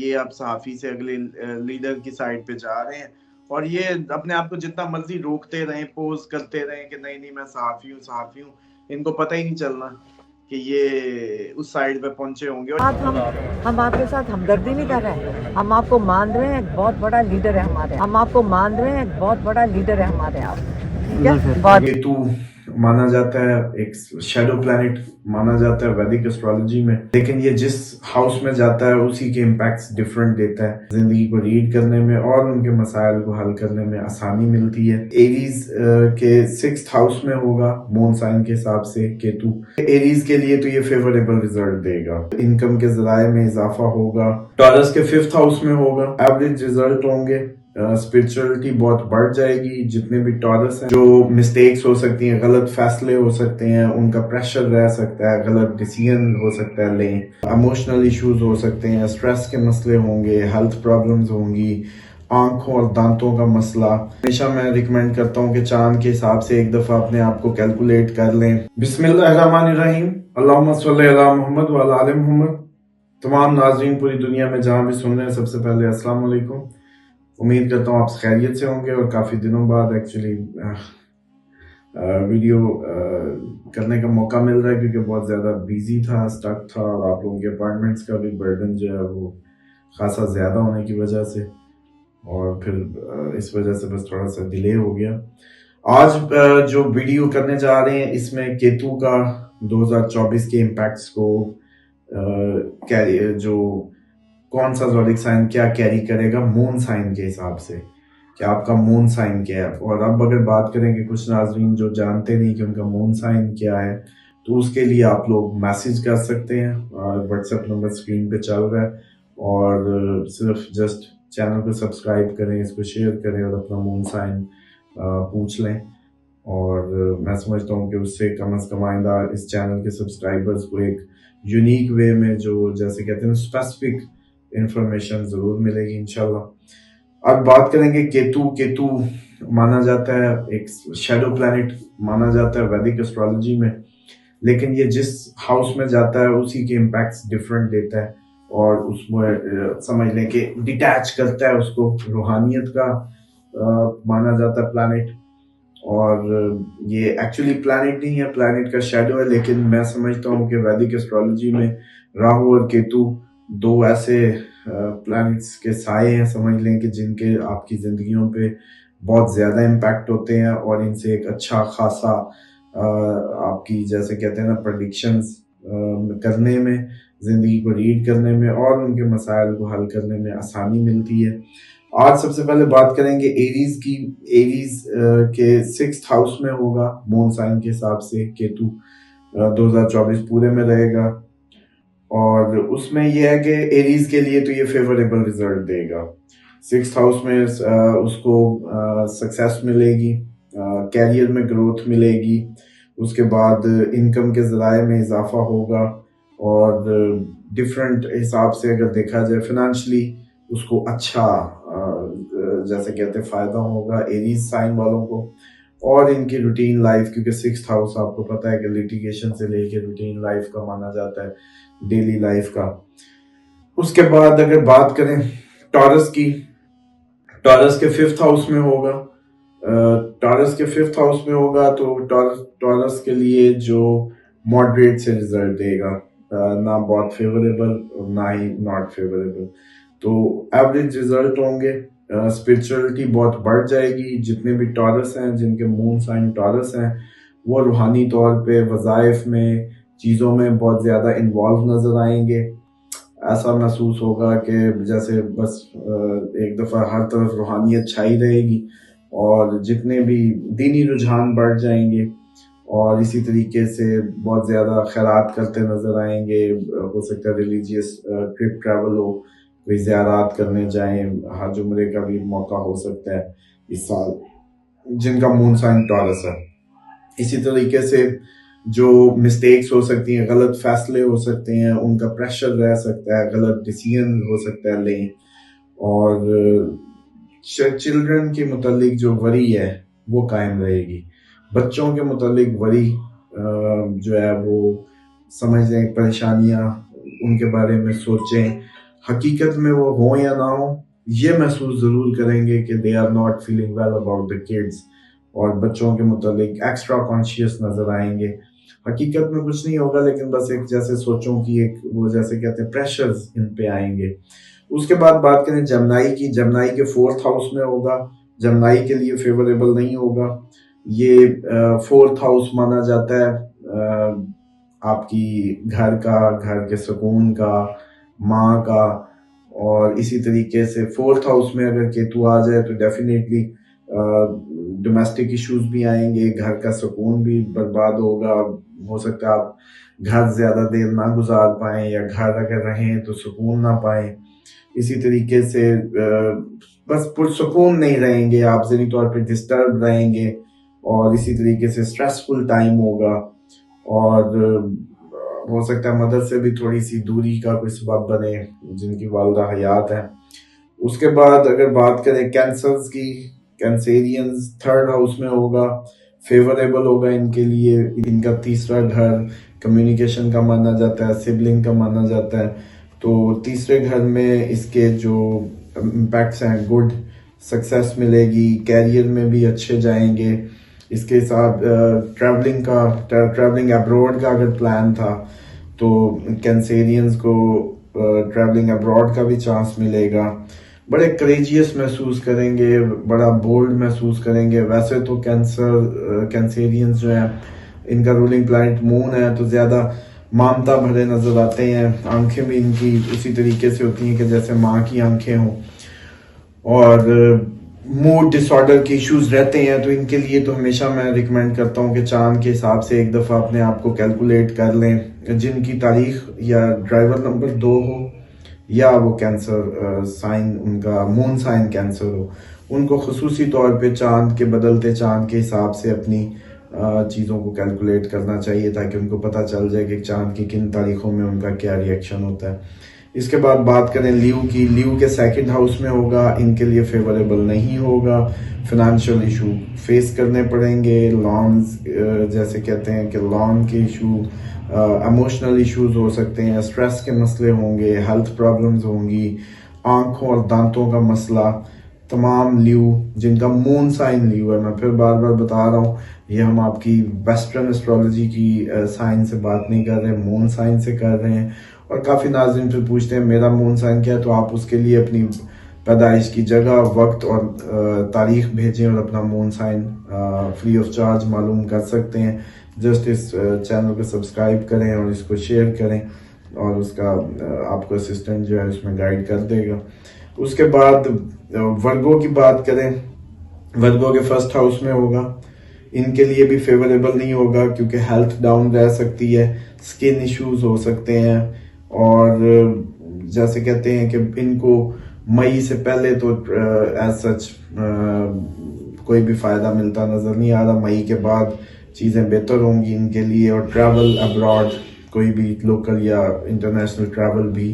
ये आप सहाफ़ी से अगले लीडर की साइड पे जा रहे हैं। और ये अपने आप को जितना मर्ज़ी रोकते रहें पोज करते रहें कि नहीं नहीं मैं सहाफ़ी हूँ सहाफ़ी हूँ। इनको पता ही नहीं चलना कि ये उस साइड पे पहुँचे होंगे। और आज हम हम आपके साथ हमदर्दी नहीं कर रहे हैं। हम आपको मान रहे हैं एक बहुत बड़ा लीडर है हमारे। हम आपको मान रहे हैं एक बहुत बड़ा लीडर है हमारे आप। ठीक है? बहुत केतु माना जाता है, एक शेडो प्लैनेट माना जाता है वैदिक एस्ट्रोलॉजी में। लेकिन ये जिस हाउस में जाता है, उसी के इम्पैक्ट्स डिफरेंट देता है। ज़िंदगी को रीड करने में और उनके मसाइल को हल करने में आसानी मिलती है। एरीज के सिक्स हाउस में होगा मोन साइन के हिसाब से केतु। एरीज के लिए तो ये फेवरेबल रिज़ल्ट देगा। इनकम के जराये में इजाफा होगा। टॉरस के फिफ्थ हाउस में होगा। एवरेज रिज़ल्ट होंगे। स्पिरिचुअलिटी बहुत बढ़ जाएगी, जितने भी टॉरस हैं, जो मिस्टेक्स हो सकती हैं, गलत फैसले हो सकते हैं, उनका प्रेशर रह सकता है, गलत डिसीज़न हो सकता है, लें इमोशनल इश्यूज़ हो सकते हैं स्ट्रेस के मसले होंगे हेल्थ प्रॉब्लम्स होंगी, आँखों और दांतों का मसला। हमेशा मैं रिकमेंड करता हूँ कि चाँद के हिसाब से एक दफ़ा अपने आप को कैलकुलेट कर लें। बिस्मिल्लाहिर्रहमानिर्रहीम। मोहम्मद व अला मोहम्मद। तमाम नाजरीन पूरी दुनिया में जहाँ भी सुन रहे हैं, सबसे पहले अस्सलाम वालेकुम उम्मीद करता हूँ आप खैरियत से होंगे और काफ़ी दिनों बाद एक्चुअली वीडियो करने का मौका मिल रहा है क्योंकि बहुत ज़्यादा बिज़ी था स्टक था और आप लोगों के अपार्टमेंट्स का भी बर्डन जो है वो खासा ज़्यादा होने की वजह से और फिर इस वजह से बस थोड़ा सा डिले हो गया। आज जो वीडियो करने जा रहे हैं, इसमें केतु का 2024 के इम्पैक्ट्स को जो कौन सा जोडिक साइन क्या कैरी करेगा? मून साइन के हिसाब से। कि आपका मून साइन क्या है? और अब अगर बात करें कि कुछ नाजरीन जो जानते नहीं कि उनका मून साइन क्या है तो उसके लिए आप लोग मैसेज कर सकते हैं। और व्हाट्सएप नंबर स्क्रीन पे चल रहा है। और सिर्फ़ जस्ट चैनल को सब्सक्राइब करें, इसको शेयर करें और अपना मून साइन पूछ लें। और मैं समझता हूँ कि उससे कम अज़ कम आइंदा इस चैनल के सब्सक्राइबर्स को एक यूनिक वे में जो जैसे कहते हैं स्पेसिफिक इंफॉर्मेशन ज़रूर मिलेगी इनशाला अब बात करेंगे केतु केतु माना जाता है एक शेडो प्लैनेट माना जाता है वैदिक एस्ट्रोलॉजी में लेकिन ये जिस हाउस में जाता है उसी के इम्पैक्ट्स डिफरेंट देता है और उसमें समझ लें कि डिटैच करता है उसको रूहानियत का आ, माना जाता है प्लैनेट और ये एक्चुअली प्लैनेट नहीं है प्लैनेट का शेडो है लेकिन मैं समझता हूँ कि वैदिक एस्ट्रोलॉजी में राहु और केतु दो ऐसे प्लैनेट्स के साए हैं समझ लें कि जिनके आपकी ज़िंदगियों पे बहुत ज़्यादा इम्पैक्ट होते हैं और इनसे एक अच्छा खासा आपकी जैसे कहते हैं ना प्रडिक्शंस करने में, ज़िंदगी को रीड करने में और उनके मसाइल को हल करने में आसानी मिलती है। आज सबसे पहले बात करेंगे एरीज की। एरीज के सिक्स हाउस में होगा मून साइन के हिसाब से केतु 2024 पूरे में रहेगा। और उसमें यह है कि एरीज के लिए तो ये फेवरेबल रिज़ल्ट देगा। सिक्स हाउस में उसको सक्सेस मिलेगी कैरियर में ग्रोथ मिलेगी। उसके बाद इनकम के ज़राए में इजाफा होगा और डिफरेंट हिसाब से अगर देखा जाए फिनेंशली उसको अच्छा जैसे कहते हैं, फ़ायदा होगा एरीज साइन वालों को। और इनकी रूटीन लाइफ क्योंकि सिक्स हाउस आपको पता है कि लिटिगेशन से लेके रूटीन लाइफ का माना जाता है। डेली लाइफ का। उसके बाद अगर बात करें टॉरस की टॉरस के फिफ्थ हाउस में होगा। टॉरस के फिफ्थ हाउस में होगा तो टॉरस टॉरस के लिए जो मॉडरेट से रिज़ल्ट देगा। ना बहुत फेवरेबल ना ही नॉट फेवरेबल तो एवरेज रिज़ल्ट होंगे। स्पिरिचुअलिटी बहुत बढ़ जाएगी। जितने भी टॉरस हैं, जिनके मून साइन टॉरस हैं, वो रूहानी तौर पे वज़ाइफ में चीज़ों में बहुत ज़्यादा इन्वॉल्व नज़र आएँगे। ऐसा महसूस होगा कि जैसे बस एक दफ़ा हर तरफ़ रूहानियत छाई रहेगी और जितने भी दीनी रुझान बढ़ जाएँगे और इसी तरीके से बहुत ज़्यादा खैरात करते नज़र आएँगे। हो सकता है रिलीजियस ट्रिप ट्रैवल हो, कोई ज़्यारात करने जाएँ, हज उम्र का भी मौका हो सकता है इस साल, जिनका मून साइन टॉरस है। इसी तरीके से जो मिस्टेक्स हो सकती हैं, गलत फैसले हो सकते हैं, उनका प्रेशर रह सकता है, गलत डिसीज़न हो सकता है लें। और चिल्ड्रन के मुतलिक जो वरी है, वो कायम रहेगी। बच्चों के मुतलिक वरी जो है वो समझ लें परेशानियाँ, उनके बारे में सोचें। हकीकत में वो हो या ना हो, ये महसूस ज़रूर करेंगे कि they are not feeling well about the kids और बच्चों के मुतालिक एक्स्ट्रा कॉन्शियस नज़र आएँगे। हकीकत में कुछ नहीं होगा लेकिन बस एक जैसे सोचों की एक वो जैसे कहते हैं प्रेशर्स इन पे आएँगे। उसके बाद बात करें जमनाई की। जमनाई के फोर्थ हाउस में होगा। जमनाई के लिए फेवरेबल नहीं होगा। ये फोर्थ हाउस माना जाता है आ, आपकी घर का घर के सुकून का माँ का और इसी तरीके से फोर्थ हाउस में अगर केतु आ जाए तो डेफिनेटली डोमेस्टिक इश्यूज़ भी आएँगे, घर का सुकून भी बर्बाद होगा हो सकता है आप घर ज़्यादा देर ना गुजार पाएँ या घर अगर रहें तो सुकून ना पाएँ। इसी तरीके से बस पुरसकून नहीं रहेंगे, आप जरी तौर पर डिस्टर्ब रहेंगे और इसी तरीके से स्ट्रेसफुल टाइम होगा। और, हो सकता है मदद से भी थोड़ी सी दूरी का कोई सबब बने, जिनकी वालदा हयात है। उसके बाद अगर बात करें कैंसर्स की कैंसेरियंस थर्ड हाउस में होगा फेवरेबल होगा इनके लिए, इनका तीसरा घर कम्युनिकेशन का माना जाता है सिबलिंग का माना जाता है। तो तीसरे घर में इसके जो इम्पैक्ट्स हैं गुड सक्सेस मिलेगी कैरियर में भी अच्छे जाएँगे। इसके साथ ट्रैवलिंग का ट्रैवलिंग अब्रॉड का अगर प्लान था तो कैंसेरियंस को ट्रैवलिंग अब्रॉड का भी चांस मिलेगा। बड़े करेजियस महसूस करेंगे, बड़ा बोल्ड महसूस करेंगे। वैसे तो कैंसर कैंसेरियंस जो है, इनका रूलिंग प्लानट मून है तो ज़्यादा मामता भरे नज़र आते हैं। आँखें भी इनकी उसी तरीके से होती हैं कि जैसे माँ की आँखें हों। और मूड डिसऑर्डर के इश्यूज़ रहते हैं तो इनके लिए तो हमेशा मैं रिकमेंड करता हूँ कि चाँद के हिसाब से एक दफ़ा अपने आप को कैलकुलेट कर लें। जिनकी तारीख या ड्राइवर नंबर दो हो या वो कैंसर साइन उनका मून साइन कैंसर हो, उनको खसूसी तौर पे चाँद के बदलते चाँद के हिसाब से अपनी चीज़ों को कैलकुलेट करना चाहिए ताकि उनको पता चल जाए कि चाँद की किन तारीखों में उनका क्या रिएक्शन होता है। इसके बाद बात करें लीव की, लीव के सेकंड हाउस में होगा, इनके लिए फेवरेबल नहीं होगा फिनेंशियल इशू फेस करने पड़ेंगे लॉन्स जैसे कहते हैं कि लॉन के इशू इमोशनल इश्यूज़ हो सकते हैं स्ट्रेस के मसले होंगे हेल्थ प्रॉब्लम्स होंगी, आँखों और दांतों का मसला, तमाम ल्यू जिनका मून साइन ल्यू है। मैं फिर बार बार बता रहा हूँ, ये हम आपकी वेस्टर्न एस्ट्रोलॉजी की साइन से बात नहीं कर रहे मून साइन से कर रहे हैं। और काफ़ी नाजरन फिर पूछते हैं, मेरा मून साइन क्या है? तो आप उसके लिए अपनी पैदाइश की जगह, वक्त और तारीख भेजें और अपना moon sign free of charge मालूम कर सकते हैं। जस्ट इस चैनल को सब्सक्राइब करें और इसको शेयर करें और उसका आपको असिस्टेंट जो है उसमें गाइड कर देगा। उसके बाद वर्गों की बात करें वर्गों के फ़र्स्ट हाउस में होगा। इनके लिए भी फेवरेबल नहीं होगा क्योंकि हेल्थ डाउन रह सकती है स्किन इश्यूज़ हो सकते हैं और जैसे कहते हैं कि इनको मई से पहले तो एज सच कोई भी फ़ायदा मिलता नज़र नहीं आ रहा। मई के बाद चीज़ें बेहतर होंगी इनके लिए और ट्रैवल अब्रॉड कोई भी लोकल या इंटरनेशनल ट्रैवल भी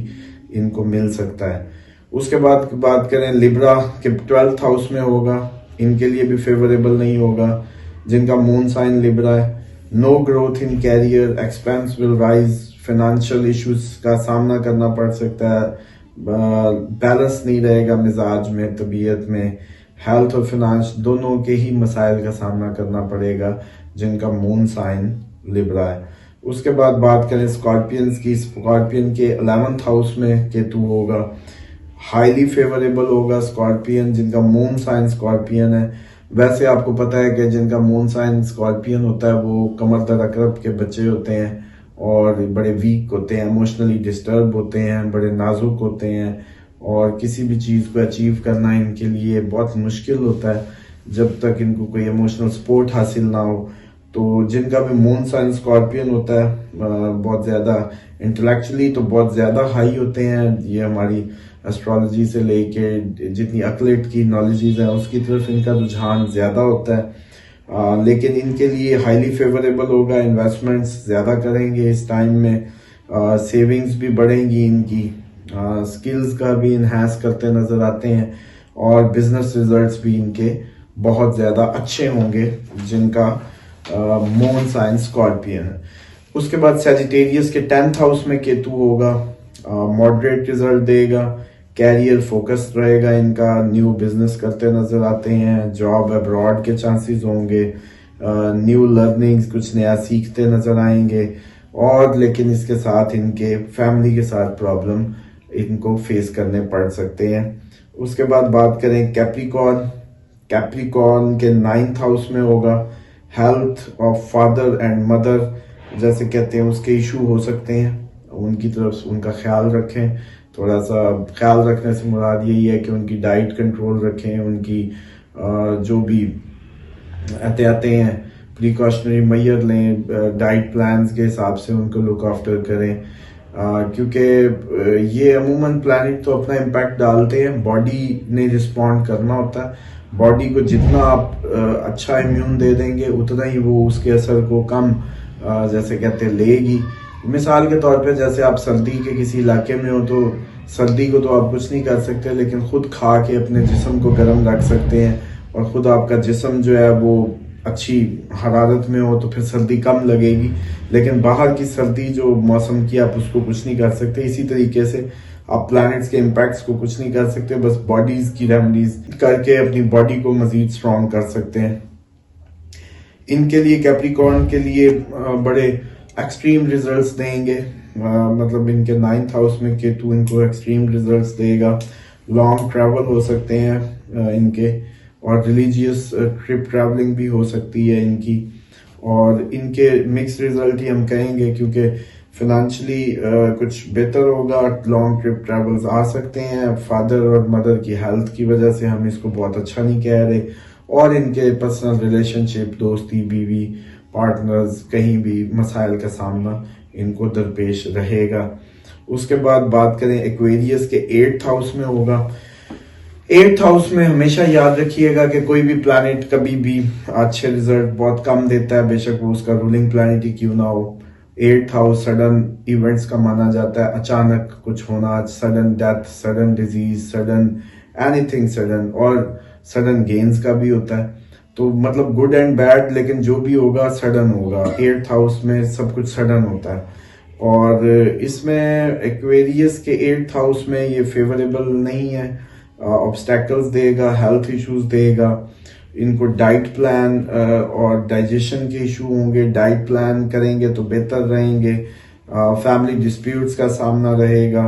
इनको मिल सकता है। उसके बाद बात करें लिब्रा के ट्वेल्थ हाउस में होगा। इनके लिए भी फेवरेबल नहीं होगा। जिनका मून साइन लिब्रा है no growth in career expense will rise financial issues का सामना करना पड़ सकता है। बैलेंस नहीं रहेगा मिजाज में, तबीयत में। हेल्थ और फिनांस दोनों के ही मसाइल का सामना करना पड़ेगा। जिनका मून साइन लिब्रा है। उसके बाद बात करें स्कॉर्पियंस की। स्कॉर्पियन के अलेवंथ हाउस में केतु होगा। हाईली फेवरेबल होगा स्कॉर्पियन जिनका मून साइन स्कॉर्पियन है। वैसे आपको पता है कि जिनका मून साइन स्कॉर्पियन होता है, वो कमर दर अकरब के बच्चे होते हैं और बड़े वीक होते हैं इमोशनली डिस्टर्ब होते हैं, बड़े नाजुक होते हैं और किसी भी चीज़ को अचीव करना इनके लिए बहुत मुश्किल होता है। जब तक इनको कोई इमोशनल सपोर्ट हासिल ना हो तो जिनका भी मून साइन स्कॉर्पियन होता है बहुत ज़्यादा इंटेलेक्चुअली तो बहुत ज़्यादा हाई होते हैं ये हमारी एस्ट्रोलॉजी से लेके जितनी अकलेट की नॉलेजेज है उसकी तरफ़ इनका रुझान ज़्यादा होता है। आ, लेकिन इनके लिए हाईली फेवरेबल होगा इन्वेस्टमेंट्स ज़्यादा करेंगे इस टाइम में सेविंग्स भी बढ़ेंगी इनकी। स्किल्स का भी इन्हेंस करते नज़र आते हैं और बिज़नेस रिजल्ट्स भी इनके बहुत ज़्यादा अच्छे होंगे जिनका मून साइन स्कॉर्पियन है। उसके बाद सेजिटेरियस के टेंथ हाउस में केतु होगा मॉडरेट रिज़ल्ट देगा कैरियर फोकस रहेगा इनका न्यू बिज़नेस करते नज़र आते हैं जॉब अब्रॉड के चांसेस होंगे न्यू लर्निंग्स कुछ नया सीखते नज़र आएँगे, और लेकिन इसके साथ इनके फैमिली के साथ प्रॉब्लम इनको फेस करने पड़ सकते हैं। उसके बाद बात करें कैप्रिकॉन कैप्रिकॉन के नाइन्थ हाउस में होगा। Health of father and mother, जैसे कहते हैं, उसके इशू हो सकते हैं। उनकी तरफ़ उनका ख्याल रखें। थोड़ा सा ख्याल रखने से मुराद यही है कि उनकी डाइट कंट्रोल रखें, उनकी जो भी एहतियातें हैं प्रिकॉशनरी मैयर लें डाइट प्लान्स के हिसाब से उनको लुक आफ्टर करें। क्योंकि ये अमूमन प्लानिट तो अपना इम्पैक्ट डालते हैं। बॉडी ने रिस्पॉन्ड करना होता है। बॉडी को जितना आप अच्छा इम्यून दे देंगे, उतना ही वो उसके असर को कम जैसे कहते लेगी। मिसाल के तौर पे जैसे आप सर्दी के किसी इलाके में हो तो सर्दी को तो आप कुछ नहीं कर सकते, लेकिन खुद खा के अपने जिसम को गर्म रख सकते हैं और खुद आपका जिसम जो है वो अच्छी हरारत में हो तो फिर सर्दी कम लगेगी। लेकिन बाहर की सर्दी जो मौसम की आप उसको कुछ नहीं कर सकते। इसी तरीके से आप प्लैनेट्स के इम्पैक्ट्स को कुछ नहीं कर सकते, बस बॉडीज की रेमडीज करके अपनी बॉडी को मजीद स्ट्रॉन्ग कर सकते हैं। इनके लिए कैप्रिकॉर्न के लिए बड़े एक्सट्रीम रिजल्ट्स देंगे। मतलब इनके नाइन्थ हाउस में केतु इनको एक्सट्रीम रिजल्ट्स देगा। लॉन्ग ट्रैवल हो सकते हैं इनके। और रिलीजियस ट्रिप ट्रैवलिंग भी हो सकती है इनकी। और इनके मिक्स रिज़ल्ट ही हम कहेंगे, क्योंकि फिनेंशली uh, कुछ बेहतर होगा लॉन्ग ट्रिप ट्रैवल्स आ सकते हैं। फादर और मदर की हेल्थ की वजह से हम इसको बहुत अच्छा नहीं कह रहे। और इनके पर्सनल रिलेशनशिप दोस्ती बीवी पार्टनर्स कहीं भी मसाइल का सामना इनको दरपेश रहेगा। उसके बाद बात करें एक्वेरियस के एट्थ हाउस में होगा। एट्थ हाउस में हमेशा याद रखिएगा कि कोई भी प्लानिट कभी भी अच्छे रिज़ल्ट बहुत कम देता है। बेशक वो उसका रूलिंग प्लानिट ही क्यों ना हो। एट्थ हाउस सडन इवेंट्स का माना जाता है। अचानक कुछ होना sudden death sudden disease sudden anything sudden और सडन गेन्स का भी होता है। तो मतलब गुड एंड बैड लेकिन जो भी होगा सडन होगा। एट्थ हाउस में सब कुछ सडन होता है। और इसमें एक्वेरियस के एट्थ हाउस में ये फेवरेबल नहीं है। ऑब्स्टेकल्स देगा हेल्थ इश्यूज़ देगा। इनको डाइट प्लान और डाइजेशन के इशू होंगे डाइट प्लान करेंगे तो बेहतर रहेंगे फैमिली डिस्प्यूट्स का सामना रहेगा,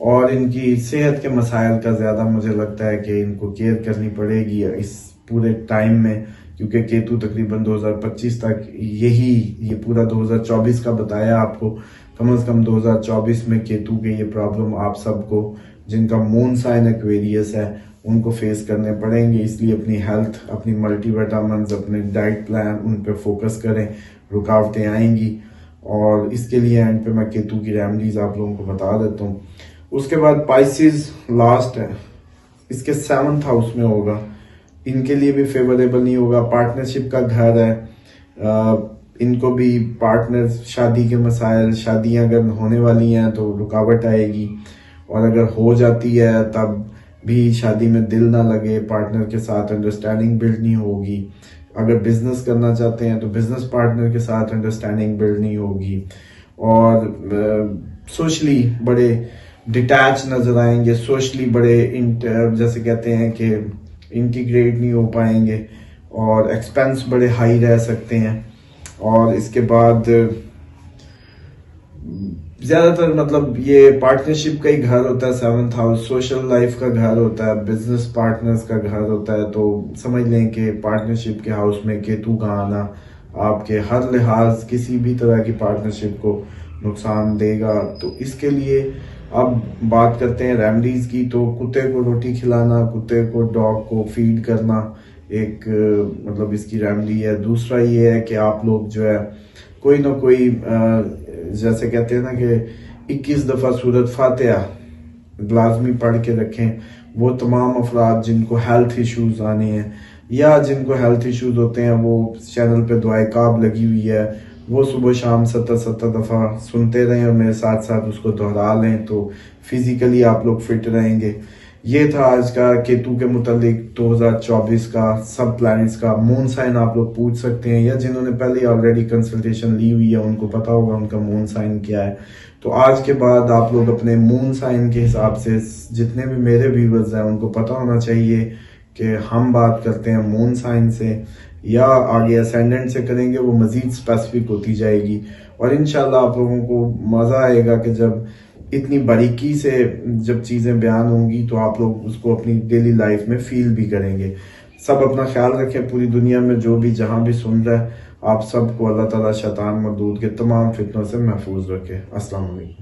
और इनकी सेहत के मसाइल का ज़्यादा मुझे लगता है कि इनको केयर करनी पड़ेगी इस पूरे टाइम में, क्योंकि केतु तकरीबन 2025 तक यही, ये पूरा 2024 का बताया आपको, कम अज कम 2024 में केतु के ये प्रॉब्लम आप सबको, जिनका मून साइन एक्वेरियस है उनको फेस करने पड़ेंगे इसलिए अपनी हेल्थ अपनी मल्टीविटामिन अपने डाइट प्लान उन पर फोकस करें रुकावटें आएँगी। और इसके लिए एंड पे मैं केतु की रेमडीज आप लोगों को बता देता हूँ। उसके बाद पाइसिस लास्ट है। इसके सेवन्थ हाउस में होगा। इनके लिए भी फेवरेबल नहीं होगा। पार्टनरशिप का घर है। आ, इनको भी पार्टनर शादी के मसाइल शादियाँ अगर होने वाली हैं तो रुकावट आएगी। और अगर हो जाती है तब भी शादी में दिल ना लगे पार्टनर के साथ अंडरस्टैंडिंग बिल्ड नहीं होगी। अगर बिज़नेस करना चाहते हैं तो बिज़नेस पार्टनर के साथ अंडरस्टैंडिंग बिल्ड नहीं होगी। और सोशली बड़े डिटैच नज़र आएँगे सोशली बड़े इंटर जैसे कहते हैं कि इंटीग्रेट नहीं हो पाएँगे और एक्सपेंस बड़े हाई रह सकते हैं। और इसके बाद ज़्यादातर मतलब ये पार्टनरशिप का ही घर होता है सेवंथ हाउस सोशल लाइफ का घर होता है बिज़नेस पार्टनर्स का घर होता है तो समझ लें कि पार्टनरशिप के हाउस में केतु का आना, आपके हर लिहाज किसी भी तरह की पार्टनरशिप को नुकसान देगा। तो इसके लिए अब बात करते हैं रेमडीज की तो कुत्ते को रोटी खिलाना, कुत्ते को डॉग को फ़ीड करना एक मतलब इसकी रेमडी है। दूसरा ये है कि आप लोग जो है कोई ना कोई जैसे कहते हैं ना कि 21 दफ़ा सूरत फातिहा, लाजमी पढ़ के रखें। वो तमाम अफराद जिनको हेल्थ इश्यूज़ आने हैं, या जिनको हेल्थ इश्यूज़ होते हैं, वो चैनल पे दुआए काब लगी हुई है। वो सुबह शाम सत्तर सत्तर दफ़ा सुनते रहें और मेरे साथ साथ उसको दोहरा लें तो फिज़िकली आप लोग फिट रहेंगे। ये था आज का केतु के मुतालिक 2024 का सब प्लैनेट्स का मून साइन आप लोग पूछ सकते हैं, या जिन्होंने पहले ऑलरेडी कंसल्टेशन ली हुई है, उनको पता होगा उनका मून साइन क्या है। तो आज के बाद आप लोग अपने मून साइन के हिसाब से, जितने भी मेरे व्यूवर्स हैं, उनको पता होना चाहिए कि हम बात करते हैं मून साइन से, या आगे असेंडेंट से करेंगे, वो मज़ीद स्पेसिफिक होती जाएगी। और इनशाला आप लोगों को मज़ा आएगा कि जब इतनी बारीकी से जब चीज़ें बयान होंगी तो आप लोग उसको अपनी डेली लाइफ में फील भी करेंगे। सब अपना ख्याल रखें, पूरी दुनिया में जो भी, जहाँ भी सुन रहा है, आप सबको अल्लाह ताला शैतान मदूद के तमाम फितनों से महफूज रखे। अस्सलाम वालेकुम